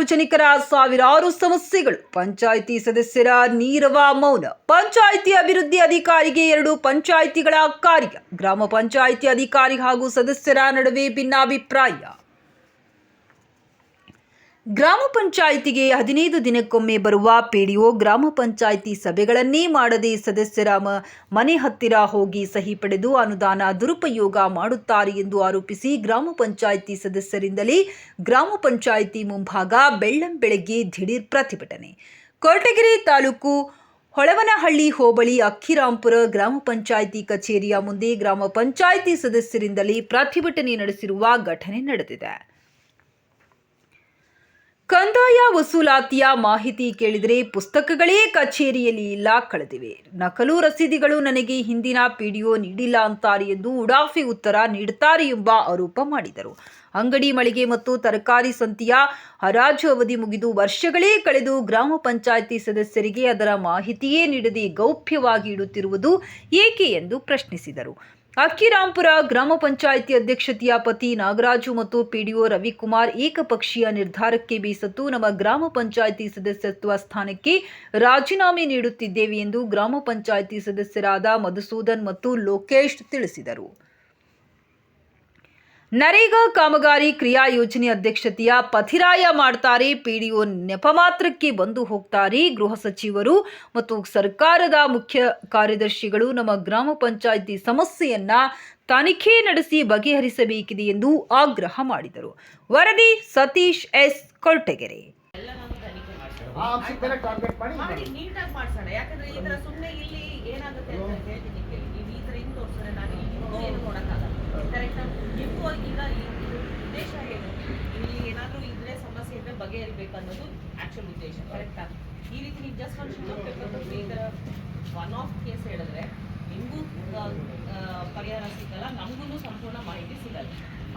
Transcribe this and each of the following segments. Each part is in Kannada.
ಸಾರ್ವಜನಿಕರ ಸಾವಿರಾರು ಸಮಸ್ಯೆಗಳು. ಪಂಚಾಯಿತಿ ಸದಸ್ಯರ ನೀರವ ಮೌನ. ಪಂಚಾಯಿತಿ ಅಭಿವೃದ್ಧಿ ಅಧಿಕಾರಿಗೆ ಎರಡು ಪಂಚಾಯಿತಿಗಳ ಕಾರ್ಯ. ಗ್ರಾಮ ಪಂಚಾಯಿತಿ ಅಧಿಕಾರಿ ಹಾಗೂ ಸದಸ್ಯರ ನಡುವೆ ಭಿನ್ನಾಭಿಪ್ರಾಯ. ಗ್ರಾಮ ಪಂಚಾಯಿತಿಗೆ ಹದಿನೈದು ದಿನಕ್ಕೊಮ್ಮೆ ಬರುವ ಪಿಡಿಒ ಗ್ರಾಮ ಪಂಚಾಯಿತಿ ಸಭೆಗಳನ್ನೇ ಮಾಡದೆ ಸದಸ್ಯರ ಮನೆ ಹತ್ತಿರ ಹೋಗಿ ಸಹಿ ಪಡೆದು ಅನುದಾನ ದುರುಪಯೋಗ ಮಾಡುತ್ತಾರೆ ಎಂದು ಆರೋಪಿಸಿ ಗ್ರಾಮ ಪಂಚಾಯಿತಿ ಸದಸ್ಯರಿಂದಲೇ ಗ್ರಾಮ ಪಂಚಾಯಿತಿ ಮುಂಭಾಗ ಬೆಳ್ಳಂ ಬೆಳಗ್ಗೆ ದಿಢೀರ್ ಪ್ರತಿಭಟನೆ. ಕೊರಟಗೆರೆ ತಾಲೂಕು ಹೊಳವನಹಳ್ಳಿ ಹೋಬಳಿ ಅಕ್ಕಿರಾಂಪುರ ಗ್ರಾಮ ಪಂಚಾಯಿತಿ ಕಚೇರಿಯ ಮುಂದೆ ಗ್ರಾಮ ಪಂಚಾಯಿತಿ ಸದಸ್ಯರಿಂದಲೇ ಪ್ರತಿಭಟನೆ ನಡೆಸಿರುವ ಘಟನೆ ನಡೆದಿದೆ. ಕಂದಾಯ ವಸೂಲಾತಿಯ ಮಾಹಿತಿ ಕೇಳಿದರೆ ಪುಸ್ತಕಗಳೇ ಕಚೇರಿಯಲ್ಲಿ ಇಲ್ಲ, ಕಳೆದಿವೆ. ನಕಲು ರಸೀದಿಗಳು ನನಗೆ ಹಿಂದಿನ ಪಿಡಿಒ ನೀಡಿಲ್ಲ ಅಂತಾರೆ ಎಂದು ಉಡಾಫಿ ಉತ್ತರ ನೀಡುತ್ತಾರೆ ಎಂಬ ಆರೋಪ ಮಾಡಿದರು. ಅಂಗಡಿ ಮಳಿಗೆ ಮತ್ತು ತರಕಾರಿ ಸಂತಿಯ ಹರಾಜು ಅವಧಿ ಮುಗಿದು ವರ್ಷಗಳೇ ಕಳೆದು ಗ್ರಾಮ ಪಂಚಾಯಿತಿ ಸದಸ್ಯರಿಗೆ ಅದರ ಮಾಹಿತಿಯೇ ನೀಡದೆ ಗೌಪ್ಯವಾಗಿ ಇಡುತ್ತಿರುವುದು ಏಕೆ ಎಂದು ಪ್ರಶ್ನಿಸಿದರು. ಅಕ್ಕಿರಾಂಪುರ ಗ್ರಾಮ ಪಂಚಾಯಿತಿ ಅಧ್ಯಕ್ಷತೆಯ ಪತಿ ನಾಗರಾಜು ಮತ್ತು ಪಿಡಿಒ ರವಿಕುಮಾರ್ ಏಕಪಕ್ಷೀಯ ನಿರ್ಧಾರಕ್ಕೆ ಬೀಸತ್ತು ನಮ್ಮ ಗ್ರಾಮ ಪಂಚಾಯಿತಿ ಸದಸ್ಯತ್ವ ಸ್ಥಾನಕ್ಕೆ ರಾಜೀನಾಮೆ ನೀಡುತ್ತಿದ್ದೇವೆ ಎಂದು ಗ್ರಾಮ ಪಂಚಾಯಿತಿ ಸದಸ್ಯರಾದ ಮಧುಸೂದನ್ ಮತ್ತು ಲೋಕೇಶ್ ತಿಳಿಸಿದರು. ನರೇಗಾ ಕಾಮಗಾರಿ ಕ್ರಿಯಾ ಯೋಜನೆ ಅಧ್ಯಕ್ಷತೆಯ ಪಥಿರಾಯ ಮಾಡ್ತಾರೆ ಪಿಡಿಒ ನೆಪ ಮಾತ್ರಕ್ಕೆ ಬಂದು ಹೋಗ್ತಾರೆ ಗೃಹ ಸಚಿವರು ಮತ್ತು ಸರ್ಕಾರದ ಮುಖ್ಯ ಕಾರ್ಯದರ್ಶಿಗಳು. ನಮ್ಮ ಗ್ರಾಮ ಪಂಚಾಯಿತಿ ಸಮಸ್ಯೆಯನ್ನ ತನಿಖೆ ನಡೆಸಿ ಬಗೆಹರಿಸಬೇಕಿದೆ ಎಂದು ಆಗ್ರಹ ಮಾಡಿದರು. ವರದಿ ಸತೀಶ್ ಎಸ್ ಕೊರಟಗೆರೆ. ಆ ಅಂಶಕ್ಕೆ ಬೇರೆ ಟಾರ್ಗೆಟ್ ಮಾಡಿ. ನೀಟಾಗಿ ಮಾಡ್ಸೋಣ. ಯಾಕಂದ್ರೆ ಈ ತರ ಸುಮ್ಮನೆ ಇಲ್ಲಿ ಏನಾಗುತ್ತೆ ಅಂತ ಹೇಳ್ತೀನಿ ಕೇಳಿ. ನೀವು ಈ ತರ ಹಿಂಗ್ ತೋರಿಸಿದ್ರೆ ನಾನು ಏನು ಕೊಡಕ್ಕಾಗಲ್ಲ. ಕರೆಕ್ಟಾ? ನಿಮ್ಗೂ ಈಗ ಉದ್ದೇಶ ಏನು? ಇಲ್ಲಿ ಏನಾದ್ರೂ ಇದ್ರೆ ಸಮಸ್ಯೆ ಇದ್ರೆ ಬಗೆಹರಿಬೇಕು ಅನ್ನೋದು ಆಕ್ಚುಲ್ ಉದ್ದೇಶ. ಕರೆಕ್ಟಾ? ಈ ರೀತಿ ನೀವು ಜಸ್ಟ್ ಒಂದು ಶಿವಮೊಗ್ಗ ಪೇಪರ್ ಈ ತರ ಒನ್ ಆಫ್ ಕೇಸ್ ಹೇಳಿದ್ರೆ ನಿಮಗೂ ಪರಿಹಾರ ಸಿಗಲ್ಲ ನಮಗೂ ಸಂಪೂರ್ಣ ಮಾಹಿತಿ ಸಿಗಲ್ಲ.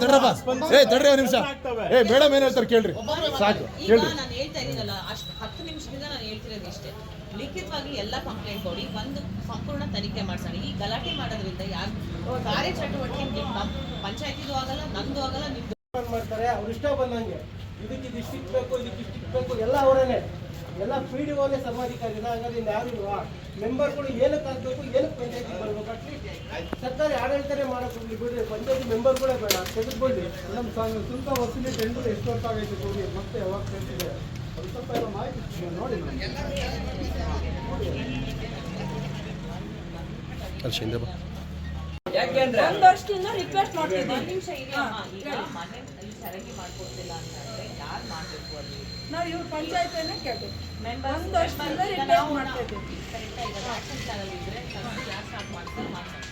ತಡ್ರಪ್ಪ ಏ ತಡ್ರಿ ಒಂದು ನಿಮಿಷ. ಏ ಮೇಡಮ್ ಏನ್ ಹೇಳ್ತಾರೆ ಕೇಳ್ರಿ. ಸಾಕು ಕೇಳ್ರಿ. ನಾನು ಹೇಳ್ತಾ ಇದ್ದೀನಲ್ಲ ಅಷ್ಟು ಹತ್ತು ನಿಮಿಷದಿಂದ ನಾನು ಹೇಳ್ತಿರೋದು ಇಷ್ಟೇ. ಲಿಖಿತವಾಗಿ ಎಲ್ಲ ಕಂಪ್ಲೇಂಟ್ ಕೊಡಿ ಒಂದು ಸಂಪೂರ್ಣ ತನಿಖೆ ಮಾಡ್ಸೋಣ. ಈ ಗಲಾಟೆ ಮಾಡೋದ್ರಿಂದ ಯಾರು ಕಾರ್ಯ ಚಟುವಟಿಕೆ ನಮ್ಮ ಪಂಚಾಯತಿದು ಆಗಲ್ಲ ನಂದು ಆಗಲ್ಲ ನಿಮ್ದು ಮಾಡ್ತಾರೆ ಅವ್ರು ಇಷ್ಟ ಬಂದಂಗೆ. ಇದಕ್ಕೆ ಇದಿಷ್ಟು ಬೇಕು ಇದಕ್ಕೆ ಇಷ್ಟು ಬೇಕು ಎಲ್ಲ ಅವರೇನೆ. ಎಲ್ಲ ಪಿ ಡಿ ಓನೇ ಸರ್ವಾಧಿಕಾರಿ. ಹಾಗಾದ್ರೆ ಇನ್ನು ಯಾರು ಇಲ್ವಾ? ಮೆಂಬರ್ಗಳು ಏನಕ್ಕೆ ಆಗ್ಬೇಕು ಏನಕ್ಕೆ ಪಂಚಾಯತಿ ಬರ್ಬೇಕು? ಅಟ್ಲೀಸ್ಟ್ ಸರ್ಕಾರಿ ಆಡಳಿತನೇ ಮಾಡಕ್ ಹೋಗ್ಲಿ ಬಿಡ್ರಿ. ಪಂಚಾಯತಿ ಮೆಂಬರ್ಗಳೇ ಬೇಡ. ತೆಗೆದುಕೊಳ್ಳಿ. ನಮ್ಮ ಸ್ವಾಮಿ ಸುಂಕ ವಸೂಲಿ ಟೆಂಡರ್ ಎಷ್ಟು ವರ್ಷ ಆಗೈತೆ ಹೋಗಿ ಮತ್ತೆ ಯಾವಾಗ ಕೇಳ್ತಿದೆ ಒಂದು ಸ್ವಲ್ಪ ಎಲ್ಲ ಮಾಹಿತಿ ನೋಡಿ ಒಂದು ವರ್ಷದಿಂದ ರಿಕ್ವೆಸ್ಟ್ ಮಾಡ್ತಿದ್ದೀನಿ. ಅಲ್ಲಿ ಮಾಡ್ಕೊಡ್ತಿಲ್ಲ ಅಂತಂದ್ರೆ ಯಾರು ಮಾಡ್ಬೇಕು ಅಲ್ಲಿ? ನಾವು ಇವ್ರು ಪಂಚಾಯತಿಯನ್ನೇ ಕೇಳ್ಬೇಕು ಮೆಂಬರ್ಸ್ ಒಂದ್ ವರ್ಷದಿಂದ request ಮಾಡ್ತಾ ಇದ್ದೀವಿ. ಆಕ್ಷನ್ ಪ್ಲಾನ್ ಇದ್ರೆ ಯಾರು ಸ್ಟಾರ್ಟ್ ಮಾಡ್ತಾರೆ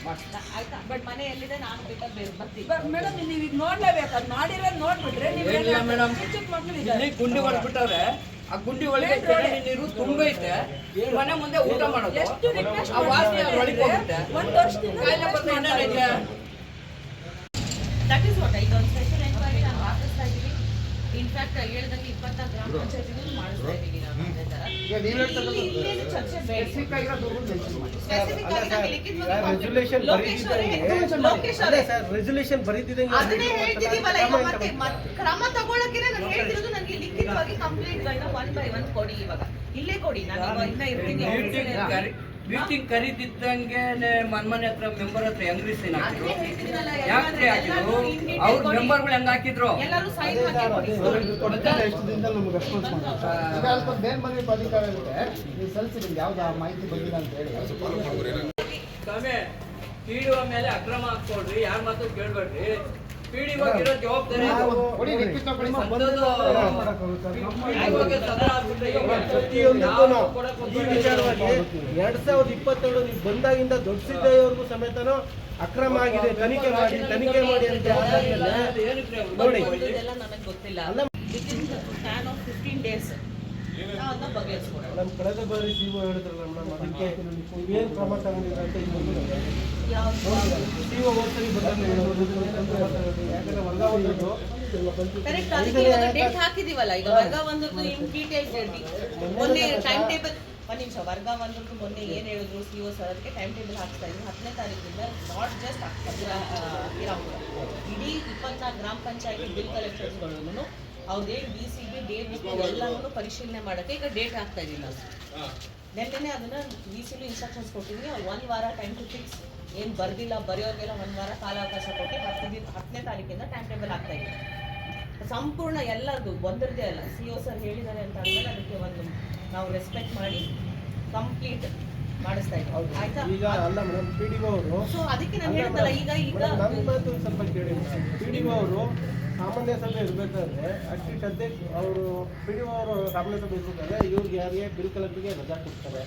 ಮಾಡ್ತಾರೆ ಆಯ್ತಾ? ಬಟ್ ಮನೆ ಎಲ್ಲಿದೆ ನಾನು ಬೇಕಾದ್ರೆ ಬೇರೆ ಬರ್ತೀನಿ. ಮೇಡಮ್ ನೀವು ಈಗ ನೋಡ್ಲೇಬೇಕು. ಅದ್ ಮಾಡಿರೋದ್ ನೋಡ್ಬಿಟ್ರೆ ನೀವು ಇಲ್ಲ ಮೇಡಮ್ ಚಿಕ್ಕ ಇಲ್ಲಿ ಗುಂಡಿ ಹೊಡೆದ್ಬಿಟ್ಟವ್ರೆ ಆ ಗುಂಡಿ ಒಳಗೆ ಚರಂಡಿ ನೀರು ತುಂಬೈತೆ ಮನೆ ಮುಂದೆ ಊಟ ಮಾಡೋದು. ಎಷ್ಟು ರಿಕ್ವೆಸ್ಟ್ ಆ ವಾಸನೆ ಒಳಗೆ ಹೋಗುತ್ತೆ ಒಂದ್ ವರ್ಷದಿಂದ ಕಾಯಿಲೆ ದಟ್ ಇಸ್ ವಾಟ್ ಒಂದು ಸ್ಪೆಷಲ್ ಎಂಕ್ವೈರಿ ನಾನು ಹಾಕಿಸ್ತಾ ಇದ್ದೀವಿ. ಇನ್ಫ್ಯಾಕ್ಟ್ ಹೇಳ್ದಂಗೆ ಇಪ್ಪತ್ತ ಗ್ರಾಮ ಪಂಚಾಯತಿಗಳು ಮಾಡಿಸ್ತಾ ಇದ್ದೀವಿ ನಾವು ಅದೇ ಥರ. ನೀವು ಚರ್ಚೆ ಬೇಡ. ಸ್ಪೆಸಿಫಿಕ್ ಆಗಿ ನಮಗೆ ಲಿಖಿತವಾಗಿ ಲೋಕೇಶ್ ಲೋಕೇಶ್ ಅವರೇ ರೆಸಲ್ಯೂಷನ್ ಅದನ್ನೇ ಈಗ ಮತ್ತೆ ಮತ್- ಕ್ರಮ ತಗೊಳಕ್ಕೆ ನಾನು ಹೇಳ್ತಿರೋದು ನನಗೆ ಲಿಖಿತವಾಗಿ ಕಂಪ್ಲೇಂಟ್ ಗಳನ್ನ ಒನ್ ಬೈ ಒನ್ ಕೊಡಿ ಇವಾಗ. ಇಲ್ಲೇ ಕೊಡಿ ನಾನು ಇನ್ನ ಇರ್ತೀನಿ. ಮೀಟಿಂಗ್ ಕರಿ ಮೀಟಿಂಗ್ ಕರೀತಿದ್ದಂಗೆ ಮನ್ಮನೆ ಹತ್ರ ಮೆಂಬರ್ ಹತ್ರ ಹೆಂಗ್ ಸೈನ್ ಹಾಕಿದ್ರು ಯಾಕ್ರಿ ಹಾಕಿದ್ರು ಅವ್ರ ಮೆಂಬರ್ಗಳು ಹೆಂಗ್ ಹಾಕಿದ್ರು ಮೇಲೆ ಅಕ್ರಮ ಹಾಕೊಳ್ರಿ ಯಾರ ಮಾತು ಕೇಳ್ಬೇಡ್ರಿ ಎರಡ್ ಸಾವಿರದ ಇಪ್ಪತ್ತೆರಡು ನೀವು ಬಂದಾಗಿಂದ ದೊಡ್ಡ ಸಿದ್ದಯ್ಯವ್ರಿಗೂ ಸಮೇತನೂ ಅಕ್ರಮ ಆಗಿದೆ ತನಿಖೆ ಮಾಡಿ ತನಿಖೆ ಮಾಡಿ ಅಂತ ನೋಡಿ. ಗೊತ್ತಿಲ್ಲ. ನಮ್ಮ ಕಳೆದ ಬಾರಿ ಸಿಒ ಹೇಳಿದ್ರಲ್ಲ ಮೇಡಮ್ ಅದಕ್ಕೆ ಏನು ಕ್ರಮ ತಗೊಂಡಿಲ್ಲ ಅಂತ ಯಾಕಂದ್ರೆ ವರ್ಗಾವಣೆದು ಕರೆಕ್ಟ್ ಅದಕ್ಕೆ ಇವಾಗ ಡೇಟ್ ಹಾಕಿದೀವಲ್ಲ? ಈಗ ವರ್ಗ ಒಂದರದ್ದು ಇನ್ ಡೀಟೇಲ್ಸ್ ಮೊನ್ನೆ ಟೈಮ್ ಟೇಬಲ್ ಒಂದ್ ನಿಮಿಷ. ವರ್ಗ ಒಂದರದ್ದು ಮೊನ್ನೆ ಏನ್ ಹೇಳಿದ್ರು ಸಿ ಒ ಸರ್ ಅದಕ್ಕೆ ಟೈಮ್ ಟೇಬಲ್ ಹಾಕ್ತಾ ಇದ್ರು. ಹತ್ತನೇ ತಾರೀಕಿಂದ ನಾಟ್ ಜಸ್ಟ್ ಇಡೀ ಇಪ್ಪತ್ನಾಲ್ಕು ಗ್ರಾಮ ಪಂಚಾಯತಿ ಬಿಲ್ ಕಲೆಕ್ಟರ್ಸ್ಗಳನ್ನು ಅವ್ರದ್ದೇನು D C B day book ಎಲ್ಲನೂ ಪರಿಶೀಲನೆ ಮಾಡೋಕ್ಕೆ ಈಗ ಡೇಟ್ ಆಗ್ತಾ ಇದೀವಿ ನಾವು. ನೆನ್ನೆನೆ ಅದನ್ನ ಡಿ ಸಿಲು ಇನ್ಸ್ಟ್ರಕ್ಷನ್ಸ್ ಕೊಟ್ಟಿದ್ದೀನಿ ಅವ್ರು ಒಂದು ವಾರ ಟೈಮ್ ಟು ಫಿಕ್ಸ್ ಏನು ಬರ್ದಿಲ್ಲ ಬರೆಯೋರಿಗೆಲ್ಲ ಒಂದು ವಾರ ಕಾಲಾವಕಾಶ ಕೊಟ್ಟು ಹತ್ತು ದಿನ ಹತ್ತನೇ ತಾರೀಕಿಂದ ಟೈಮ್ ಟೇಬಲ್ ಆಗ್ತಾ ಇದೆ ಸಂಪೂರ್ಣ ಎಲ್ಲರದು ಒಂದರದೇ ಅಲ್ಲ ಸಿ ಒ ಸರ್ ಹೇಳಿದ್ದಾರೆ ಅಂತ ಅಂದಮೇಲೆ ಅದಕ್ಕೆ ಒಂದು ನಾವು ರೆಸ್ಪೆಕ್ಟ್ ಮಾಡಿ ಕಂಪ್ಲೀಟ್ ಮಾಡಿಸ್ತಾ ಇದ್ದೀವಿ ಆಯ್ತಾ? ಈಗ ಅಲ್ಲ ಮೇಡಮ್ ಪಿ ಡಿ ಅವರು ಸೊ ಅದಕ್ಕೆ ನಾನು ಹೇಳ್ತಲ್ಲ ಈಗ ಈಗ ನನ್ನ ಮಾತು ಸ್ವಲ್ಪ ಕೇಳಿ. ಪಿ ಡಿ ಅವರು ಸಾಮಾನ್ಯ ಸಭೆ ಇರಬೇಕಾದ್ರೆ ಅಟ್ಲೀಸ್ಟ್ ಅಧ್ಯಕ್ಷ ಅವರು ಪಿ ಡಿ ಅವರು ಸಾಮಾನ್ಯ ಸಭೆ ಇರ್ಬೇಕಾದ್ರೆ ಇವ್ರಿಗೆ ಯಾರಿಗೆ ಬಿಲ್ ಕಲೆಕ್ಟರ್ಗೆ ರಜಾ ಕೊಡ್ತಾರೆ.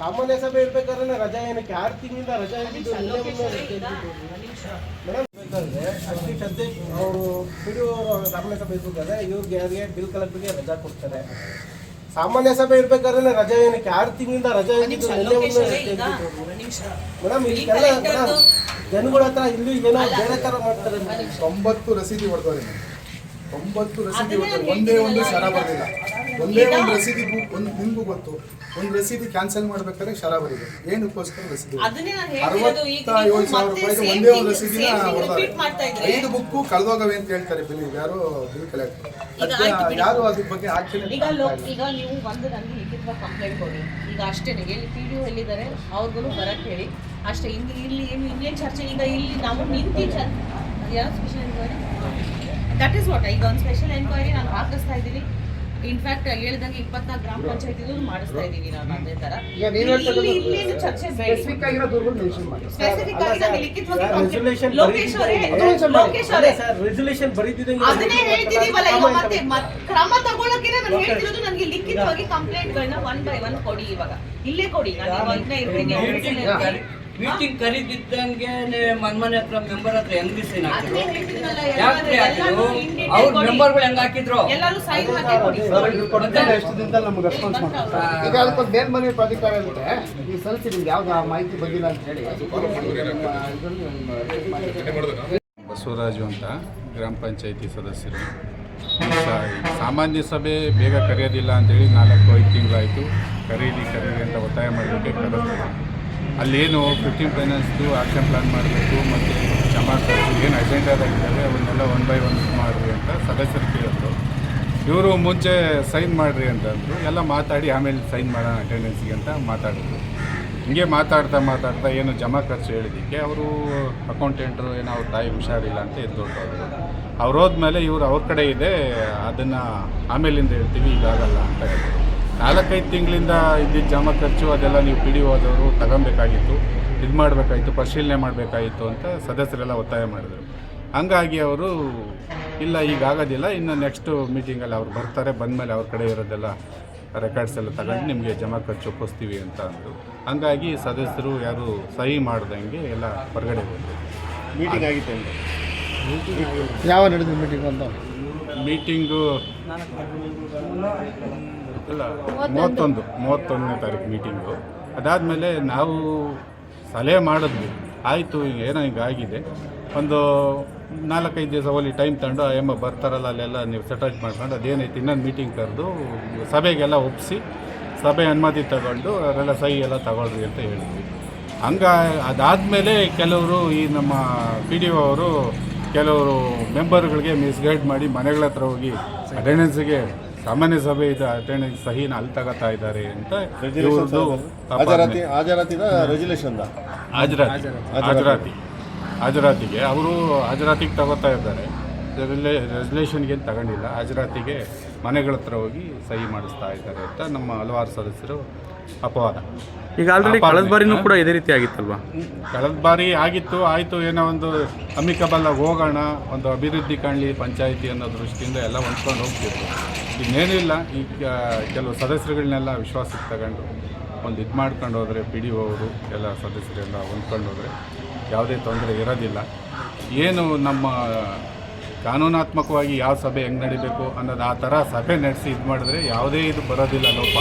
ಸಾಮಾನ್ಯ ಸಭೆ ಇರ್ಬೇಕಾದ್ರೆ ರಜಾ ಏನಕ್ಕೆ? ಆರು ತಿಂಗಳಿಂದ ರಜಾ ನಿಮಿಷ. ಮೇಡಮ್ ಬೇಕಾದ್ರೆ ಅಟ್ಲೀಸ್ಟ್ ಅಧ್ಯಕ್ಷ ಅವರು ಪಿ ಡಿ ಅವರು ಸಾಮಾನ್ಯ ಸಭೆ ಇರ್ಬೇಕಾದ್ರೆ ಇವ್ರಿಗೆ ಯಾರಿಗೆ ಬಿಲ್ ಕಲೆಕ್ಟರ್ಗೆ ರಜಾ ಕೊಡ್ತಾರೆ. ಸಾಮಾನ್ಯ ಸಭೆ ಇರ್ಬೇಕಾದ್ರೆ ರಜಾ ಏನಕ್ಕೆ? ಆರು ತಿಂಗಳಿಂದ ರಜಾ ಮೇಡಮ್ ಇದಕ್ಕೆಲ್ಲ ಜನಗಳ ಹತ್ರ ಇಲ್ಲಿ ಏನೋ ಬೇರೆ ತರ ಮಾಡ್ತಾರೆ ತೊಂಬತ್ತು ರಸೀದಿ ಹೊಡೆದವ್ರೆ. ತೊಂಬತ್ತು ರಸೀದಿ ಒಂದೇ ಒಂದು ಶರ ಬರಲಿಲ್ಲ. ಒಂದೇ ಒಂದು ರಸೀದಿ ಒಂದು ನಿಮಗೂ ಗೊತ್ತು. ಒಂದು ರಸೀದಿ ಕ್ಯಾನ್ಸಲ್ ಮಾಡ್ಬೇಕಾದ್ರೆ ಶರ ಬರಿದೆ ಏನಕ್ಕೋಸ್ಕರ ರಸೀದಿ ನೀವು ಅರವತ್ತೇಳು ಸಾವಿರ ರೂಪಾಯಿಗೆ ಒಂದೇ ಒಂದು ರಸೀದಿನ ಇದ್ರೆ. ಐದು ಬುಕ್ಕು ಕಳೆದೋಗವೆ ಅಂತ ಹೇಳ್ತಾರೆ ಬಿಲ್. ಯಾರು ಬಿಲ್ ಕಲೆಕ್ಟರ್ ಈಗ ಯಾರು ಅದ್ರ ಬಗ್ಗೆ ಈಗ ಈಗ ನೀವು ಒಂದು ನನಗೆ ಕಂಪ್ಲೇಂಟ್ ಕೊಡಿ. ಈಗ ಅಷ್ಟೇ ಎಲ್ಲಿ ಪಿ ಡಿ ಎಲ್ಲಿದ್ದಾರೆ ಅವ್ರಿಗೂ ಬರಕ್ಕೆ ಹೇಳಿ. ಅಷ್ಟೇ ಇಲ್ಲಿ ಇಲ್ಲಿ ಏನು ಇನ್ನೇನು ಚರ್ಚೆ? ಈಗ ಇಲ್ಲಿ ನಾವು ನಿಂತಿ ಚರ್ಚೆ ಯಾವ ಸ್ಪೆಷಲ್ ದಟ್ ಇಸ್ ವಾಟ್ ಈಗ ಒಂದು ಸ್ಪೆಷಲ್ ಎನ್ಕ್ವೈರಿ ನಾನು ಹಾಕಿಸ್ತಾ ಇದ್ದೀನಿ. ಇನ್ಫ್ಯಾಕ್ಟ್ ಹೇಳಿದಂಗೆ ಇಪ್ಪತ್ನಾಲ್ಕು ಗ್ರಾಮ ಪಂಚಾಯತಿಗೂ ಮಾಡಿಸ್ತಾ ಇದ್ದೀವಿ ನಾನು ಅದೇ ತರ. ನೀವ್ ಇಲ್ಲಿ ಚರ್ಚೆ ಸ್ಪೆಸಿಫಿಕ್ ಆಗಿ ಲಿಖಿತವಾಗಿ ಲೋಕೇಶ್ ಅವರೇ ಲೋಕೇಶ್ ಅವರೇ. ರೆಸಲ್ಯೂಷನ್ ಅದನ್ನೇ ಹೇಳ್ತಿದೀವಲ್ಲ ಈಗ ಮತ್ತೆ ಕ್ರಮ ತಗೊಳಕ್ಕೆ ನಾನು ಹೇಳ್ತಿರೋದು ನನಗೆ ಲಿಖಿತವಾಗಿ ಕಂಪ್ಲೇಂಟ್ಗಳನ್ನ ಒನ್ ಬೈ ಒನ್ ಕೊಡಿ ಇವಾಗ. ಇಲ್ಲೇ ಕೊಡಿ ನಾನು ಇವಾಗ ಇನ್ನ ಇರ್ತೀನಿ. ಮೀಟಿಂಗ್ ಕರಿ- ಮೀಟಿಂಗ್ ಕರೀದಿದ್ದಂಗೆ ಮನ್ಮನೆ ಹತ್ರ ಮೆಂಬರ್ ಹತ್ರ ಹೆಂಗ್ ಸೈನ್ ಹಾಕಿದ್ರು ಹೇಳ್ತಿದ್ನಲ್ಲ ಹಾಕಿದ್ರು ಅವ್ರ ಮೆಂಬರ್ ಮೆಂಬರ್ಗಳು ಹೆಂಗ್ ಹಾಕಿದ್ರು? ಎಷ್ಟು ದಿನದಲ್ಲಿ ನಮ್ಗೆ ರೆಸ್ಪಾನ್ಸ್ ಮಾಡ್ತಾರೆ. ಈಗ ಅದಕ್ಕೊಂದು ಮೇಲ್ಮನವಿ ಪ್ರಾಧಿಕಾರ ಇದೆ. ನೀವು ಸಲ್ಲಿಸಿ ನಿಮ್ಗೆ ಯಾವ್ದು ಮಾಹಿತಿ ಬಂದಿಲ್ಲ ಅಂತ ಹೇಳಿ. ಬಸವರಾಜು ಅಂತ ಗ್ರಾಮ ಪಂಚಾಯಿತಿ ಸದಸ್ಯರು. ಸಾಮಾನ್ಯ ಸಭೆ ಬೇಗ ಕರೆಯೋದಿಲ್ಲ ಅಂತೇಳಿ ನಾಲ್ಕು ಐದು ತಿಂಗಳಾಯಿತು. ಕರೀಲಿ ಕರೀಲಿ ಅಂತ ಒತ್ತಾಯ ಮಾಡಲಿಕ್ಕೆ ಅಲ್ಲೇನು ಫಿಫ್ಟೀನ್ ಫೈನಾನ್ಸ್ದು ಆಕ್ಷನ್ ಪ್ಲ್ಯಾನ್ ಮಾಡಬೇಕು ಮತ್ತು ಜಮಾ ಖರ್ಚು ಏನು ಅಜೆಂಡಾದಾಗಿದ್ದಾವೆ ಅವನ್ನೆಲ್ಲ ಒನ್ ಬೈ ಒನ್ ಮಾಡಿರಿ ಅಂತ ಸದಸ್ಯರು ಕೇಳಿದ್ರು. ಇವರು ಮುಂಚೆ ಸೈನ್ ಮಾಡಿರಿ ಅಂತಂದರು ಎಲ್ಲ ಮಾತಾಡಿ ಆಮೇಲೆ ಸೈನ್ ಮಾಡೋಣ ಅಟೆಂಡೆನ್ಸಿಗೆ ಅಂತ ಮಾತಾಡಿದ್ರು. ಹಿಂಗೆ ಮಾತಾಡ್ತಾ ಮಾತಾಡ್ತಾ ಏನು ಜಮಾ ಖರ್ಚು ಹೇಳಿದ್ದಕ್ಕೆ ಅವರು ಅಕೌಂಟೆಂಟ್ರು ಏನೋ ಅವ್ರ ತಾಯಿ ಹುಷಾರಿಲ್ಲ ಅಂತ ಎದ್ದೊಟ್ಟೋದ್ರು ಅವ್ರು. ಹೋದ್ಮೇಲೆ ಇವರು ಅವ್ರ ಕಡೆ ಇದೆ, ಅದನ್ನು ಆಮೇಲಿಂದ ಹೇಳ್ತೀವಿ ಈಗಾಗಲ್ಲ ಅಂತ ಹೇಳಿದ್ರು. ನಾಲ್ಕೈದು ತಿಂಗಳಿಂದ ಇದ್ದಿದ್ದ ಜಮ ಖರ್ಚು ಅದೆಲ್ಲ ನೀವು ಪಿ ಡಿ ಓದವರು ತಗೊಬೇಕಾಗಿತ್ತು. ಇದು ಮಾಡಬೇಕಾಗಿತ್ತು ಪರಿಶೀಲನೆ ಮಾಡಬೇಕಾಗಿತ್ತು ಅಂತ ಸದಸ್ಯರೆಲ್ಲ ಒತ್ತಾಯ ಮಾಡಿದರು. ಹಂಗಾಗಿ ಅವರು ಇಲ್ಲ ಈಗ ಆಗೋದಿಲ್ಲ ಇನ್ನು ನೆಕ್ಸ್ಟ್ ಮೀಟಿಂಗಲ್ಲಿ ಅವ್ರು ಬರ್ತಾರೆ ಬಂದಮೇಲೆ ಅವ್ರ ಕಡೆ ಇರೋದೆಲ್ಲ ರೆಕಾರ್ಡ್ಸ್ ಎಲ್ಲ ತಗೊಂಡು ನಿಮಗೆ ಜಮಾ ಖರ್ಚು ಒಪ್ಪಿಸ್ತೀವಿ ಅಂತ ಅಂದರು. ಹಂಗಾಗಿ ಸದಸ್ಯರು ಯಾರು ಸಹಿ ಮಾಡ್ದಂಗೆ ಎಲ್ಲ ಹೊರಗಡೆ ಬಂದರು. ಮೀಟಿಂಗ್ ಆಗಿತ್ತು ಯಾವ ನಡೆದ ಮೀಟಿಂಗ್ ಅಂತ ಮೀಟಿಂಗು ಅಲ್ಲ ಮೂವತ್ತೊಂದು. ಮೂವತ್ತೊಂದನೇ ತಾರೀಕು ಮೀಟಿಂಗು ಅದಾದಮೇಲೆ ನಾವು ಸಲಹೆ ಮಾಡಿದ್ವಿ. ಆಯಿತು ಏನೋ ಈಗ ಆಗಿದೆ. ಒಂದು ನಾಲ್ಕೈದು ದಿವಸ ಹೋಲಿ ಟೈಮ್ ತಗೊಂಡು ಎಮ್ಮ ಬರ್ತಾರಲ್ಲ ಅಲ್ಲೆಲ್ಲ ನೀವು ಸೆಟಲ್ ಮಾಡ್ಕೊಂಡು ಅದೇನೈತಿ ಇನ್ನೊಂದು ಮೀಟಿಂಗ್ ಕರೆದು ಸಭೆಗೆಲ್ಲ ಒಪ್ಪಿಸಿ ಸಭೆ ಅನುಮತಿ ತಗೊಂಡು ಅವರೆಲ್ಲ ಸಹಿ ಎಲ್ಲ ತಗೊಳ್ರಿ ಅಂತ ಹೇಳಿದ್ವಿ. ಹಂಗ ಅದಾದಮೇಲೆ ಕೆಲವರು ಈ ನಮ್ಮ ಪಿ ಡಿ ಒ ಅವರು ಕೆಲವರು ಮೆಂಬರ್ಗಳಿಗೆ ಮಿಸ್ಗೈಡ್ ಮಾಡಿ ಮನೆಗಳ ಹತ್ರ ಹೋಗಿ ಅಟೆಂಡೆನ್ಸ್ಗೆ ಸಾಮಾನ್ಯ ಸಭೆ ಇದು ಅಟೆಂಡೆನ್ಸ್ ಸಹಿನ ಅಲ್ಲಿ ತಗೋತಾ ಇದ್ದಾರೆ ಅಂತ ಇವ್ರದ್ದು ಹಾಜರಾತಿ ರೆಜುಲೇಷನ್ ಹಾಜರಾತಿ. ಹಾಜರಾತಿ. ಹಾಜರಾತಿಗೆ. ಅವರು ಹಾಜರಾತಿಗೆ ತಗೋತಾ ಇದ್ದಾರೆ. ರೆಸಲ್ಯೂಷನ್ಗೆ ತಗೊಂಡಿಲ್ಲ. ಹಾಜರಾತಿಗೆ ಮನೆಗಳ ಹತ್ರ ಹೋಗಿ ಸಹಿ ಮಾಡಿಸ್ತಾ ಇದ್ದಾರೆ ಅಂತ ನಮ್ಮ ಹಲವಾರು ಸದಸ್ಯರು ಅಪವಾದ. ಈಗ ಆಲ್ರೆಡಿ ಕಳೆದ ಬಾರಿನೂ ಕೂಡ ಇದೇ ರೀತಿ ಆಗಿತ್ತಲ್ವಾ? ಕಳೆದ ಬಾರಿ ಆಗಿತ್ತು ಆಯಿತು ಏನೋ ಒಂದು ಅಮಿಕಬಲ್ಲಾಗಿ ಹೋಗೋಣ ಒಂದು ಅಭಿವೃದ್ಧಿ ಕಾಣಲಿ ಪಂಚಾಯಿತಿ ಅನ್ನೋ ದೃಷ್ಟಿಯಿಂದ ಎಲ್ಲ ಹೊಂದ್ಕೊಂಡು ಹೋಗ್ತಿತ್ತು ಇನ್ನೇನಿಲ್ಲ ಈ ಕೆಲವು ಸದಸ್ಯರುಗಳನ್ನೆಲ್ಲ ವಿಶ್ವಾಸಕ್ಕೆ ತಗೊಂಡು ಒಂದು ಇದು ಮಾಡ್ಕೊಂಡು ಹೋದರೆ ಪಿ ಡಿ ಅವರು ಎಲ್ಲ ಸದಸ್ಯರೆಲ್ಲ ಹೊಂದ್ಕೊಂಡು ಹೋದರೆ ಯಾವುದೇ ತೊಂದರೆ ಇರೋದಿಲ್ಲ. ಏನು ನಮ್ಮ ಕಾನೂನಾತ್ಮಕವಾಗಿ ಯಾವ ಸಭೆ ಹೆಂಗೆ ನಡಿಬೇಕು ಅನ್ನೋದು ಆ ಥರ ಸಭೆ ನಡೆಸಿ ಇದು ಮಾಡಿದ್ರೆ ಯಾವುದೇ ಇದು ಬರೋದಿಲ್ಲ ಲೋಪ.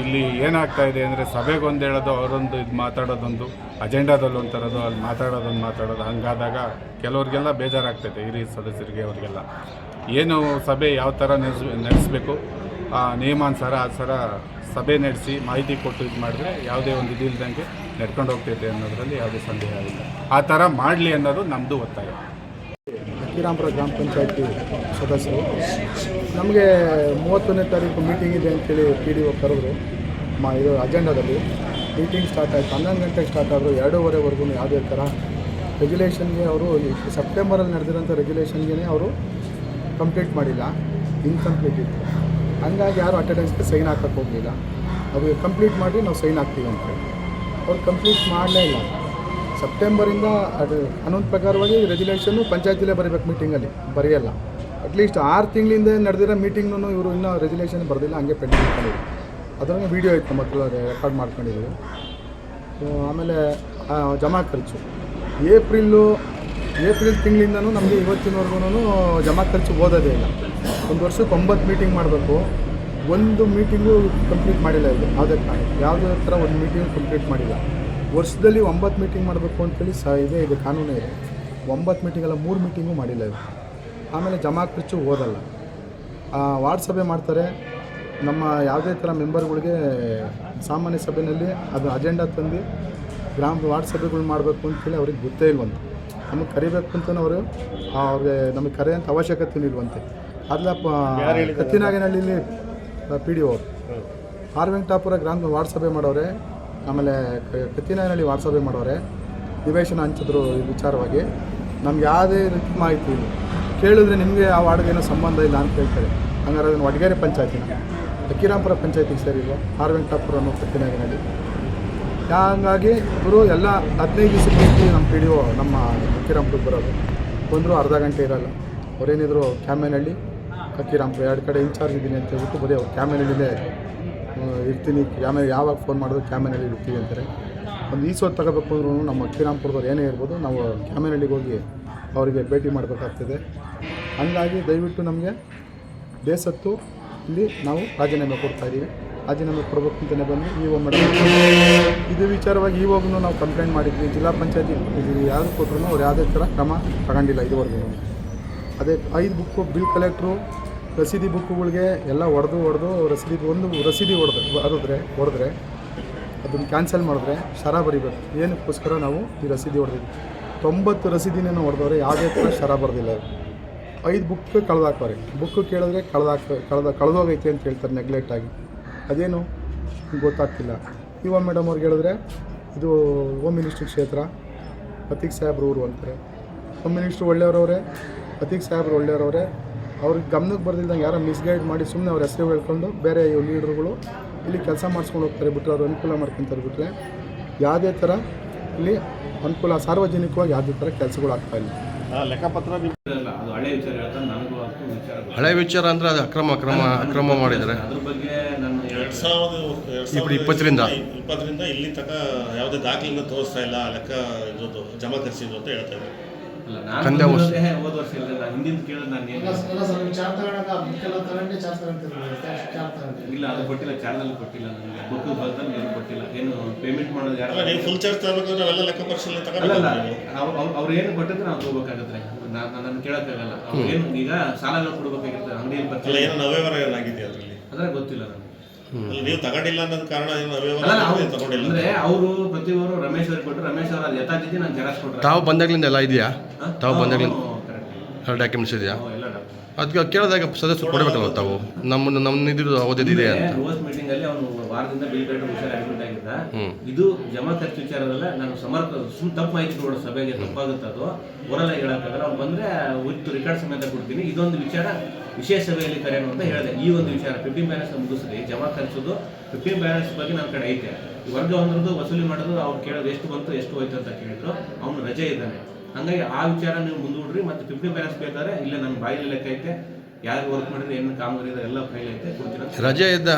ಇಲ್ಲಿ ಏನಾಗ್ತಾ ಇದೆ ಅಂದರೆ ಸಭೆಗೊಂದು ಹೇಳೋದು ಅವರೊಂದು ಇದು ಮಾತಾಡೋದೊಂದು, ಅಜೆಂಡಾದಲ್ಲಿ ಒಂದು ತರೋದು ಅಲ್ಲಿ ಮಾತಾಡೋದೊಂದು ಮಾತಾಡೋದು. ಹಂಗಾದಾಗ ಕೆಲವ್ರಿಗೆಲ್ಲ ಬೇಜಾರಾಗ್ತೈತೆ, ಹಿರಿಯ ಸದಸ್ಯರಿಗೆ, ಅವರಿಗೆಲ್ಲ. ಏನು ಸಭೆ ಯಾವ ಥರ ನಡೆಸ್, ನಡೆಸಬೇಕು? ಆ, ನಿಯಮಾನುಸಾರ ಆ ಥರ ಸಭೆ ನಡೆಸಿ ಮಾಹಿತಿ ಕೊಟ್ಟು ಇದು ಮಾಡಿದ್ರೆ ಯಾವುದೇ ಒಂದು ಇದಿಲ್ದಂಗೆ ನಡ್ಕೊಂಡು ಹೋಗ್ತೈತೆ ಅನ್ನೋದರಲ್ಲಿ ಯಾವುದೇ ಸಂದೇಹ ಇಲ್ಲ. ಆ ಥರ ಮಾಡಲಿ ಅನ್ನೋದು ನಮ್ಮದು ಒತ್ತಾಯ. ಅಕ್ಕಿರಾಂಪುರ ಗ್ರಾಮ ಪಂಚಾಯತಿ ಸದಸ್ಯರು. ನಮಗೆ ಮೂವತ್ತೊಂದನೇ ತಾರೀಕು ಮೀಟಿಂಗ್ ಇದೆ ಅಂತೇಳಿ ಪಿ ಡಿ ಒ ಕರೆದ್ರು. ಮಾ, ಇದು ಅಜೆಂಡಾದಲ್ಲಿ ಮೀಟಿಂಗ್ ಸ್ಟಾರ್ಟ್ ಆಯಿತು. ಹನ್ನೊಂದು ಗಂಟೆಗೆ ಸ್ಟಾರ್ಟ್ ಆದರು. ಎರಡೂವರೆವರೆಗೂ ಯಾವುದೇ ಥರ ರೆಗ್ಯುಲೇಷನ್ಗೆ ಅವರು ಸೆಪ್ಟೆಂಬರಲ್ಲಿ ನಡೆದಿರೋಂಥ ರೆಗ್ಯುಲೇಷನ್ಗೆ ಅವರು ಕಂಪ್ಲೀಟ್ ಮಾಡಿಲ್ಲ. ಇನ್ಕಂಪ್ಲೀಟ್ ಇತ್ತು. ಹಂಗಾಗಿ ಯಾರು ಅಟೆಂಡೆನ್ಸ್ಗೆ ಸೈನ್ ಹಾಕಕ್ಕೆ ಹೋಗಲಿಲ್ಲ. ಅದು ಕಂಪ್ಲೀಟ್ ಮಾಡಿ ನಾವು ಸೈನ್ ಹಾಕ್ತೀವಿ ಅಂತ ಅವ್ರು ಕಂಪ್ಲೀಟ್ ಮಾಡಲೇ ಇಲ್ಲ. ಸೆಪ್ಟೆಂಬರಿಂದ ಅದು ಕಾನೂನು ಪ್ರಕಾರವಾಗಿ ರೆಗ್ಯುಲೇಷನ್ನು ಪಂಚಾಯತಿಲೇ ಬರೀಬೇಕು ಮೀಟಿಂಗಲ್ಲಿ ಬರೆಯಲ್ಲ. ಅಟ್ಲೀಸ್ಟ್ ಆರು ತಿಂಗಳಿಂದ ನಡೆದಿರೋ ಮೀಟಿಂಗ್ನೂ ಇವರು ಇನ್ನೂ ರೆಗ್ಯುಲೇಷನ್ ಬರೋದಿಲ್ಲ, ಹಂಗೆ ಪೆಂಡಿಂಗ್ ಇಟ್ಕೊಂಡಿದ್ರು ಅದನ್ನು ವೀಡಿಯೋ ಇತ್ತು ಮಕ್ಕಳು ರೆಕಾರ್ಡ್ ಮಾಡ್ಕೊಂಡಿದ್ದೀವಿ. ಆಮೇಲೆ ಜಮಾ ಖರ್ಚು. ಏಪ್ರಿಲ್ಲು, ಏಪ್ರಿಲ್ ತಿಂಗಳಿಂದನೂ ನಮಗೆ ಇವತ್ತಿನವರೆಗೂ ಜಮಾ ಖರ್ಚು ಓದೋದೇ ಇಲ್ಲ. ಒಂದು ವರ್ಷಕ್ಕೆ ಒಂಬತ್ತು ಮೀಟಿಂಗ್ ಮಾಡಬೇಕು. ಒಂದು ಮೀಟಿಂಗು ಕಂಪ್ಲೀಟ್ ಮಾಡಿಲ್ಲ ಇದು ಯಾವುದೇ ಕಾರಣ ಯಾವುದೇ ಥರ ಒಂದು ಮೀಟಿಂಗ್ ಕಂಪ್ಲೀಟ್ ಮಾಡಿಲ್ಲ. ವರ್ಷದಲ್ಲಿ ಒಂಬತ್ತು ಮೀಟಿಂಗ್ ಮಾಡಬೇಕು ಅಂತೇಳಿ ಸ ಇದೆ ಇದು ಕಾನೂನೇ ಇದೆ. ಒಂಬತ್ತು ಮೀಟಿಂಗಲ್ಲ ಮೂರು ಮೀಟಿಂಗು ಮಾಡಿಲ್ಲ ಇವರು ಆಮೇಲೆ ಜಮಾ ಖರ್ಚು ಓದಲ್ಲ ಆ, ವಾರ್ಡ್ ಸಭೆ ಮಾಡ್ತಾರೆ. ನಮ್ಮ ಯಾವುದೇ ಥರ ಮೆಂಬರ್ಗಳಿಗೆ ಸಾಮಾನ್ಯ ಸಭೆಯಲ್ಲಿ ಅದು ಅಜೆಂಡಾ ತಂದು ಗ್ರಾಮ ವಾರ್ಡ್ ಸಭೆಗಳು ಮಾಡಬೇಕು ಅಂತೇಳಿ ಅವ್ರಿಗೆ ಗೊತ್ತೇ ಇಲ್ವಂತೆ. ನಮಗೆ ಕರಿಬೇಕು ಅಂತಲೂ ಅವರು ಅವ್ರಿಗೆ ನಮಗೆ ಕರೆಯೋಂಥ ಅವಶ್ಯಕತೆ ಇಲ್ವಂತೆ. ಅದಲ್ಲ ಕತ್ತಿನಾಗನಹಳ್ಳಿಲಿ P D O or Venkatapura ಗ್ರಾಮ ವಾರ್ಡ್ ಸಭೆ ಮಾಡೋರೆ. ಆಮೇಲೆ ಕತ್ತಿನಲ್ಲಿ ವಾಟ್ಸಪ್ಪೇ ಮಾಡೋರೆ ನಿವೇಶನ ಹಂಚಿದ್ರು ವಿಚಾರವಾಗಿ. ನಮ್ಗೆ ಯಾವುದೇ ರೀತಿ ಮಾಹಿತಿ ಇಲ್ಲ. ಕೇಳಿದ್ರೆ ನಿಮಗೆ ಆ ವಾರ್ಡ್ಗೇನೋ ಸಂಬಂಧ ಇಲ್ಲ ಅಂತ ಹೇಳ್ತಾರೆ. ಹಂಗಾರೆ ಅದನ್ನು ವಡಗೇರಿ ಪಂಚಾಯತಿನ ಅಕ್ಕಿರಾಂಪುರ ಪಂಚಾಯತಿಗೆ ಸೇರಿಲ್ವ? ಆರ್ ವೆಂಕಟಾಪುರ ಅನ್ನೋ ಕತ್ತಿನಾಗನಹಳ್ಳಿ ಹಂಗಾಗಿ ಇವರು ಎಲ್ಲ ಹದಿನೈದು ದಿವಸಕ್ಕೆ ನಮ್ಮ ಪಿ ಡಿ ಒ, ನಮ್ಮ ಅಕ್ಕಿರಾಂಪುರಕ್ಕೆ ಬರೋದು. ಬಂದರೂ ಅರ್ಧ ಗಂಟೆ ಇರಲ್ಲ. ಅವರೇನಿದ್ರು ಕ್ಯಾಮೇನಹಳ್ಳಿ, ಅಕ್ಕಿರಾಂಪುರ, ಎರಡು ಕಡೆ ಇನ್ಚಾರ್ಜ್ ಇದ್ದೀನಿ ಅಂತ ಹೇಳ್ಬಿಟ್ಟು ಬರೀ ಅವ್ರು ಕ್ಯಾಮೇನಹಳ್ಳಿಲೇ ಇರ್ತೀನಿ. ಕ್ಯಾಮೆ ಯಾವಾಗ ಫೋನ್ ಮಾಡಿದ್ರು ಕ್ಯಾಮೆನಲ್ಲಿ ಇರ್ತೀವಿ ಅಂತಾರೆ. ಒಂದು ಈ ಸೋತ್ ತಗೋಬೇಕು ಅಂದ್ರೂ ನಮ್ಮ ಶ್ರೀರಾಮ್ಪುರದವ್ರು ಏನೇ ಇರ್ಬೋದು ನಾವು ಕ್ಯಾಮೇನಹಳ್ಳಿಗೆ ಹೋಗಿ ಅವರಿಗೆ ಭೇಟಿ ಮಾಡಬೇಕಾಗ್ತದೆ. ಹಂಗಾಗಿ ದಯವಿಟ್ಟು ನಮಗೆ ಬೇಸತ್ತು ಇಲ್ಲಿ ನಾವು ರಾಜೀನಾಮೆ ಕೊಡ್ತಾ ಇದ್ದೀವಿ. ರಾಜೀನಾಮೆ ಕೊಡಬೇಕು ಅಂತಲೇ ಬಂದು ಇ ಒ ಮೇಡಮ್ ಇದು ವಿಚಾರವಾಗಿ ಇವಾಗೂ ನಾವು ಕಂಪ್ಲೇಂಟ್ ಮಾಡಿದ್ವಿ. ಜಿಲ್ಲಾ ಪಂಚಾಯತಿ ಯಾರು ಕೊಟ್ಟರು ಅವ್ರು ಯಾವುದೇ ಥರ ಕ್ರಮ ತಗೊಂಡಿಲ್ಲ ಇದುವರೆಗೂ. ಅದೇ ಐದು ಬುಕ್ಕು ಬಿಲ್ ಕಲೆಕ್ಟ್ರು ರಸೀದಿ ಬುಕ್ಕುಗಳಿಗೆ ಎಲ್ಲ ಹೊಡೆದು ಹೊಡೆದು ರಸೀದಿ ಒಂದು ರಸೀದಿ ಹೊಡೆದು ಹೊರದ್ರೆ ಹೊಡೆದ್ರೆ ಅದನ್ನು ಕ್ಯಾನ್ಸಲ್ ಮಾಡಿದ್ರೆ ಶರ ಬರಿಬೇಕು. ಏನಕ್ಕೋಸ್ಕರ ನಾವು ಈ ರಸೀದಿ ಹೊಡೆದಿದ್ವಿ ತೊಂಬತ್ತು ರಸೀದಿನೇನು ಹೊಡೆದವ್ರೆ ಯಾವುದೇ ಥರ ಶರ ಬರೆದಿಲ್ಲ ಐದು ಬುಕ್ ಕಳೆದಾಕವ್ರೆ. ಬುಕ್ ಕೇಳಿದ್ರೆ ಕಳೆದಾಕ, ಕಳೆದ, ಕಳೆದೋಗೈತೆ ಅಂತ ಹೇಳ್ತಾರೆ ನೆಗ್ಲೆಕ್ಟ್ ಆಗಿ. ಅದೇನು? ಗೊತ್ತಾಗ್ತಿಲ್ಲ. ಇವ ಮೇಡಮ್ ಅವ್ರಿಗೆ ಹೇಳಿದ್ರೆ, ಇದು ಹೋಮ್ ಮಿನಿಸ್ಟ್ರಿ ಕ್ಷೇತ್ರ, ಅತೀಕ್ ಸಾಹೇಬ್ರು ಊರು ಅಂತಾರೆ. ಹೋಮ್ ಮಿನಿಸ್ಟ್ರು ಒಳ್ಳೆಯವರವ್ರೆ, ಅತೀಕ್ ಸಾಹೇಬ್ರು ಒಳ್ಳೆಯವರವ್ರೆ ಅವ್ರಿಗೆ ಗಮನಕ್ಕೆ ಬರ್ದಿಲ್ದಂಗೆ ಯಾರೋ ಮಿಸ್ಗೈಡ್ ಮಾಡಿ ಸುಮ್ಮನೆ ಅವ್ರ ಹೆಸರು ಹೇಳ್ಕೊಂಡು ಬೇರೆ ಇವ್ರ ಲೀಡ್ರುಗಳು ಇಲ್ಲಿ ಕೆಲಸ ಮಾಡ್ಸ್ಕೊಂಡು ಹೋಗ್ತಾರೆ ಬಿಟ್ಟರೆ ಅವ್ರು ಅನುಕೂಲ ಮಾಡ್ಕೊಂತಾರೆ ಬಿಟ್ಟರೆ ಯಾವುದೇ ಥರ ಇಲ್ಲಿ ಅನುಕೂಲ ಸಾರ್ವಜನಿಕವಾಗಿ ಯಾವುದೇ ಥರ ಕೆಲಸಗಳು ಆಗ್ತಾ ಇಲ್ಲ. ಲೆಕ್ಕಪತ್ರ ಹಳೆ ವಿಚಾರ ಅಂದರೆ ಅದು ಅಕ್ರಮ ಅಕ್ರಮ ಅಕ್ರಮ ಮಾಡಿದರೆ. ಇಪ್ಪತ್ತರಿಂದ. ಇಪ್ಪತ್ತರಿಂದ ಇಲ್ಲಿ ತನಕ ಯಾವುದೇ ದಾಖಲೆಯನ್ನು ತೋರಿಸ್ತಾ ಇಲ್ಲ ಲೆಕ್ಕ ಇರೋದು ಜಮಾ ಕರೆಸಿದ್ರು ಅಂತ ಹೇಳ್ತಾ ಇದ್ದಾರೆ. ಕಂದೆ ವರ್ಷ. ಬಂದಿರೋದೇ ಹೋದ ವರ್ಷ ಇಲ್ಲ ನಾನು ನಾನು ಅದು ಕೊಟ್ಟಿಲ್ಲ ಚಾರ್ಜಲ್ಲಿ ಕೊಟ್ಟಿಲ್ಲ ನನಗೆ. ಬುಕ್ ಏನು ಕೊಟ್ಟಿಲ್ಲ. ಏನು ಪೇಮೆಂಟ್ ಮಾಡೋದು ಯಾರು ಅಲ್ಲ ನೀವು ಫುಲ್ ಚಾರ್ಜ್ ತರಬೇಕು ನಾವೆಲ್ಲ ಲೆಕ್ಕ ಪರಿಶೀಲನೆ ಅವ್ರು ಏನು ಕೊಟ್ಟಿದ್ರೆ ನಾವು ತಗೋಬೇಕಾಗತ್ತೆ ನಾನು ನನ್ನ ಕೇಳೋಕ್ಕಾಗಲ್ಲ ಅವ್ರು ಏನು ಈಗ ಸಾಲಗಳು ಕೊಡ್ಬೇಕಾಗಿರುತ್ತೆ ಅಂಗಡಿಯಲ್ಲಿ ಬರ್ತಾರೆ. ಏನೋ ಅವ್ಯವಹಾರ ಏನಾಗಿದೆ ಅದರಲ್ಲಿ? ಅದ್ರ ಗೊತ್ತಿಲ್ಲ ನನಗೆ. ನೀವು ತಗೊಂಡಿಲ್ಲ ಅನ್ನೋದು ಕಾರಣ ಏನು ಅವರು ಅವ್ಯವಹಾರ ತಗೊಂಡಿಲ್ಲ ಅಂದ್ರೆ ಅವರು ಪ್ರತಿಯೊಬ್ಬರು ರಮೇಶ್ ಅವ್ರಿಗೆ ಕೊಟ್ಟರು ರಮೇಶ್ ಅವರ ಯಥಾತಿಥಿ ನಾನು ಜೆರಾಕ್ಸ್ ಕೊಟ್ಟರೆ ತಾವು ಬಂದಾಗ್ಲಿಂದ ಎಲ್ಲ ಇದೆಯಾ ತಾವು ಬಂದಾಗ್ಲಿಂದ ಎಲ್ಲ ಡಾಕ್ಯುಮೆಂಟ್ಸ್ ಇದೆಯಾ? ಅದಕ್ಕೆ ಕೇಳಿದಾಗ ಸದಸ್ಯರು ಕೊಡಬೇಕಲ್ಲ ತಾವು? ನಮ್ಮ ನಮ್ಮ ಇದ್ರ ಓದಿದೆ ಅಂತ. ರೋಸ್ ಮೀಟಿಂಗ್ ಅಲ್ಲಿ ಅವನು ವಾರದಿಂದ ಬಿಲ್ ಕಟ್ಟೋ ಹುಷಾರ್ ಅಡ್ಮಿಟ್ ಆಗಿದ್ದ. ಇದು ಜಮಾ ಖರ್ಚು ವಿಚಾರದಲ್ಲ ನಾನು ಸಮರ್ಥ ಸುಮ್ ತಪ್ಪು ಮಾಹಿತಿ ಕೊಡೋ ಸಭೆಗೆ ತಪ್ಪಾಗುತ್ತೆ ಅದು. ಓರಲ್ಲ ಹೇಳಕ್ಕಾಗಲ್ಲ. ಅವ್ನು ಬಂದ್ರೆ ವಿತ್ ರೆಕಾರ್ಡ್ ಸಮೇತ ಕೊಡ್ತೀನಿ. ಇದೊಂದು ವಿಚಾರ ವಿಶೇಷ ಸಭೆಯಲ್ಲಿ ಕರೆಯೋಣ ಅಂತ ಹೇಳಿದೆ. ಈ ಒಂದು ವಿಚಾರ ಫಿಫ್ಟೀನ್ ಬ್ಯಾಲೆನ್ಸ್ ಮುಗಿಸಿದೆ ಜಮಾ ಖರ್ಚುದು ಫಿಫ್ಟೀನ್ ಬ್ಯಾಲೆನ್ಸ್ ಬಗ್ಗೆ ನನ್ನ ಕಡೆ ಐತೆ. ವರ್ಗ ಒಂದ್ರದ್ದು ವಸೂಲಿ ಮಾಡೋದು ಅವ್ರು ಕೇಳೋದು ಎಷ್ಟು ಬಂತು, ಎಷ್ಟು ಹೋಯ್ತು ಅಂತ ಕೇಳಿದ್ರು. ಅವ್ನು ರಜೆ ಇದ್ದಾನೆ. ಹಂಗಾಗಿ ಆ ವಿಚಾರ ನೀವು ಮುಂದೂಡ್ರಿ. ಮತ್ತು ಫಿಫ್ಟೀನ್ ಬ್ಯಾಲೆನ್ಸ್ ಬೇಕಾದ್ರೆ ಇಲ್ಲೇ ನನ್ನ ಬಾಯಲ್ಲಿ ಲೆಕ್ಕ ಐತೆ. ಯಾರು ವರ್ಕ್ ಮಾಡಿದ್ರೆ ಏನು ಕಾಮಗಾರಿ ಇದೆ ಎಲ್ಲ ಫೈಲ್ ಐತೆ ಕೊಡ್ತೀನಿ ರಜೆ ಇದ್ದ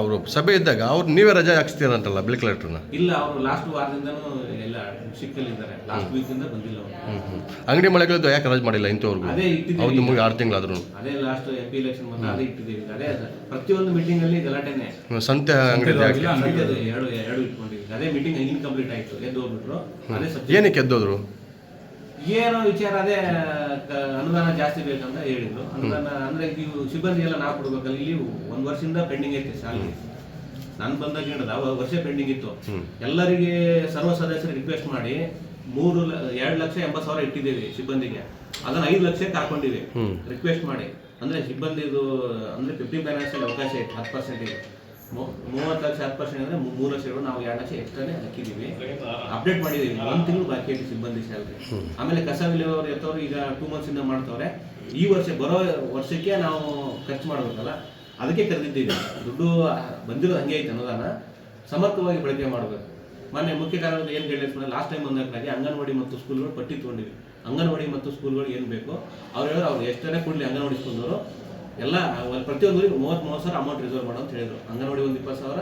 ಅವರು ಸಭೆ ಇದ್ದಾಗ ಅವ್ರು ನೀವೇ ರಜೆ ಹಾಕ್ಸ್ತೀರಂತಲ್ಲ ಬಿಲ್ ಕಲೆಕ್ಟ್ರನ್ನ ಇಲ್ಲ ಅವರು ಲಾಸ್ಟ್ ವಾರದಿಂದನೂ ಎಲ್ಲ ಸಿಕ್ಕಲ್ಲಿದ್ದಾರೆ. ಲಾಸ್ಟ್ ವೀಕಿಂದ ಬಂದಿಲ್ಲ ಅವರು. ಅಂಗಡಿ ಮಳೆಗಳದ್ದು ಯಾಕೆ ರಜೆ ಮಾಡಿಲ್ಲ ಇಂಥವ್ರಿಗೂ? ಅದೇ ಇಟ್ಟಿದ್ದೀವಿ ಅವ್ರದ್ದು ಮುಗಿ ಆರು ತಿಂಗಳಾದ್ರೂ. ಅದೇ ಲಾಸ್ಟ್ ಎಂ ಪಿ ಎಲೆಕ್ಷನ್ ಬಂದ ಅದೇ ಇಟ್ಟಿದ್ದೀವಿ ಅದೇ ಪ್ರತಿಯೊಂದು ಮೀಟಿಂಗ್ ಅಲ್ಲಿ ಗಲಾಟೆನೆ. ಸಂತೆ ಅಂಗಡಿ ಯಾಕೆ ಅದು ಎರಡು ಎರಡು ಇಟ್ಕೊಂಡಿದ್ದೀವಿ. ಅದೇ ಮೀಟಿಂಗ್ ಇನ್ಕಂಪ್ಲೀಟ್ ಆಯ್ತು ಎದ್ದು ಹೋಗ್ಬಿಟ್ರು. ಅದೇ subject. ಏನಕ್ಕೆ ಎದ್ದೋದ್ರು? ಏನೋ ವಿಚಾರ ಅದೇ ಅನುದಾನ ಜಾಸ್ತಿ ಬೇಕಂತ ಹೇಳಿದ್ರು. ಅನುದಾನ ಅಂದ್ರೆ ನೀವು ಸಿಬ್ಬಂದಿ ಎಲ್ಲ ನಾವು ಕೊಡ್ಬೇಕಲ್ಲ ಇಲ್ಲಿ ಒಂದ್ ವರ್ಷದಿಂದ ಪೆಂಡಿಂಗ್ ಐತೆ ಶಾಲೆ ನಾನು ಬಂದಾಗ ಹೇಳಿದ ವರ್ಷ ಪೆಂಡಿಂಗ್ ಇತ್ತು. ಎಲ್ಲರಿಗೆ ಸರ್ವ ಸದಸ್ಯರು ರಿಕ್ವೆಸ್ಟ್ ಮಾಡಿ ಮೂರು ಎರಡು ಲಕ್ಷ ಎಂಬತ್ತು ಸಾವಿರ ಇಟ್ಟಿದ್ದೀವಿ ಸಿಬ್ಬಂದಿಗೆ. ಅದನ್ನ ಐದು ಲಕ್ಷಕ್ಕೆ ಹಾಕೊಂಡಿವಿ ರಿಕ್ವೆಸ್ಟ್ ಮಾಡಿ. ಅಂದ್ರೆ ಸಿಬ್ಬಂದಿದು ಅಂದ್ರೆ ಫಿಫ್ಟಿ ಫೈನಾನ್ಸ್ ಅವಕಾಶ ಐತೆ ಹತ್ತು ಪರ್ಸೆಂಟಿಗೆ ಮೂವತ್ತು ಲಕ್ಷ ಹತ್ತು ಪರ್ಸೆಂಟ್ ಅಂದ್ರೆ ಮೂರು ಲಕ್ಷ ನಾವು ಎರಡು ಲಕ್ಷ ಎಕ್ಸ್ಟ್ರಾನೇ ಹಾಕಿದ್ದೀವಿ. ಅಪ್ಡೇಟ್ ಮಾಡಿದೀವಿ ಒಂದು ತಿಂಗಳು ಬಾಕಿ ಐತಿ ಸಿಬ್ಬಂದಿ ಸ್ಯಾಲ್ರಿ. ಆಮೇಲೆ ಕಸ ವಿಲೇವಾರಿ ಎತ್ತವ್ರು ಈಗ ಟೂ ಮಂತ್ಸ್ ಇಂದ ಮಾಡ್ತವ್ರೆ. ಈ ವರ್ಷ ಬರೋ ವರ್ಷಕ್ಕೆ ನಾವು ಖರ್ಚು ಮಾಡಬೇಕಲ್ಲ? ಅದಕ್ಕೆ ಕರೆದಿದ್ದೀವಿ. ದುಡ್ಡು ಬಂದಿರೋ ಹಂಗೆ ಐತೆ ಅನುದಾನ ಸಮರ್ಥವಾಗಿ ಬಳಕೆ ಮಾಡಬೇಕು. ಮೊನ್ನೆ ಮುಖ್ಯ ಕಾರಣದ ಏನು ಹೇಳಿದ್ರೆ ಲಾಸ್ಟ್ ಟೈಮ್ ಬಂದಾಗಿ ಅಂಗನವಾಡಿ ಮತ್ತು ಸ್ಕೂಲ್ಗಳು ಪಟ್ಟಿ ತೊಗೊಂಡಿವಿ ಅಂಗನವಾಡಿ ಮತ್ತು ಸ್ಕೂಲ್ಗಳು ಏನು ಬೇಕು? ಅವ್ರು ಹೇಳಿದ್ರು ಅವ್ರು ಎಷ್ಟನೇ ಕೊಡಲಿ ಅಂಗನವಾಡಿ ಸ್ಕೂಲ್ನವರು? ಎಲ್ಲ ಪ್ರತಿಯೊಂದೂರಿಗೆ ಮೂವತ್ತು ಮೂವತ್ತು ಸಾವಿರ ಅಮೌಂಟ್ ರಿಸರ್ವ್ ಮಾಡೋ ಅಂತ ಹಂಗ ನೋಡಿ ಒಂದು ಇಪ್ಪತ್ತು ಸಾವಿರ.